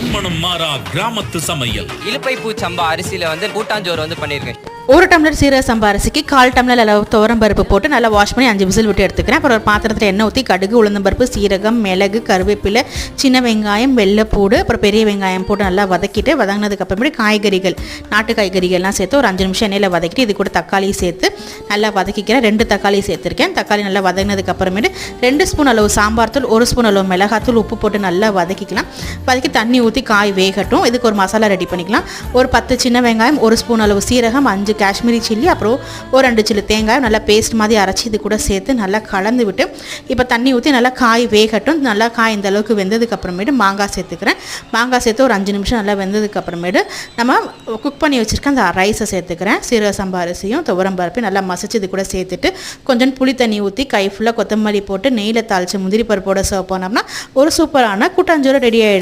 மண்மணம் மாறா கிராமத்து சமையல். இழுப்பை பூ சம்பா அரிசியில் வந்து கூட்டாஞ்சோறு வந்து பண்ணியிருக்கேன். ஒரு டம்ளர் சீரக சம்பா அரிசிக்கு கால் டம்ளர் அளவு துவரம் பருப்பு போட்டு நல்லா வாஷ் பண்ணி அஞ்சு விசில் விட்டு எடுத்துக்கிறேன். அப்புறம் ஒரு பாத்திரத்தில் எண்ணெய் ஊற்றி கடுகு உளுந்தம் பருப்பு சீரகம் மிளகு கருவேப்பிலை சின்ன வெங்காயம் வெள்ளைப்பூடு அப்புறம் பெரிய வெங்காயம் போட்டு நல்லா வதக்கிட்டு வதங்கினதுக்கு அப்புறமேட்டு காய்கறிகள் நாட்டு காய்கறிகள்லாம் சேர்த்து ஒரு அஞ்சு நிமிஷம் எண்ணெயில் வதக்கிட்டு இது கூட தக்காளி சேர்த்து நல்லா வதக்கிக்கிறேன். ரெண்டு தக்காளி சேர்த்துருக்கேன். தக்காளி நல்லா வதங்கினதுக்கு அப்புறமேட்டு ரெண்டு ஸ்பூன் அளவு சாம்பார் தூள் ஒரு ஸ்பூன் அளவு மிளகாத்தூள் உப்பு போட்டு நல்லா வதக்கிக்கலாம். வதக்கி தண்ணி ஊற்றி காய் வேகட்டும். இதுக்கு ஒரு மசாலா ரெடி பண்ணிக்கலாம். ஒரு பத்து சின்ன வெங்காயம் ஒரு ஸ்பூன் அளவு சீரகம் அஞ்சு காஷ்மீரி சில்லி அப்புறம் ஒரு ரெண்டு சில்லி தேங்காய் நல்லா பேஸ்ட் மாதிரி அரைச்சி இது கூட சேர்த்து நல்லா கலந்து விட்டு இப்போ தண்ணி ஊற்றி நல்லா காய் வேகட்டும். நல்லா காய் இந்த அளவுக்கு வெந்ததுக்கு அப்புறமேட்டு மாங்காய் சேர்த்துக்கிறேன். மாங்காய் சேர்த்து ஒரு அஞ்சு நிமிஷம் நல்லா வெந்ததுக்கு அப்புறமேட்டு நம்ம குக் பண்ணி வச்சுருக்க அந்த ரைஸை சேர்த்துக்கிறேன். சீரக சம்பா அரிசியும் துவரம் பருப்பையும் நல்லா மசிச்சு இது கூட சேர்த்துட்டு கொஞ்சம் புளி தண்ணி ஊற்றி கை ஃபுல்லாக கொத்தமல்லி போட்டு நெய்யில் தாளித்து முந்திரி பருப்போட சர்வ் பண்ணோம்னா ஒரு சூப்பரான கூட்டாஞ்சோறு ரெடி ஆகிடுது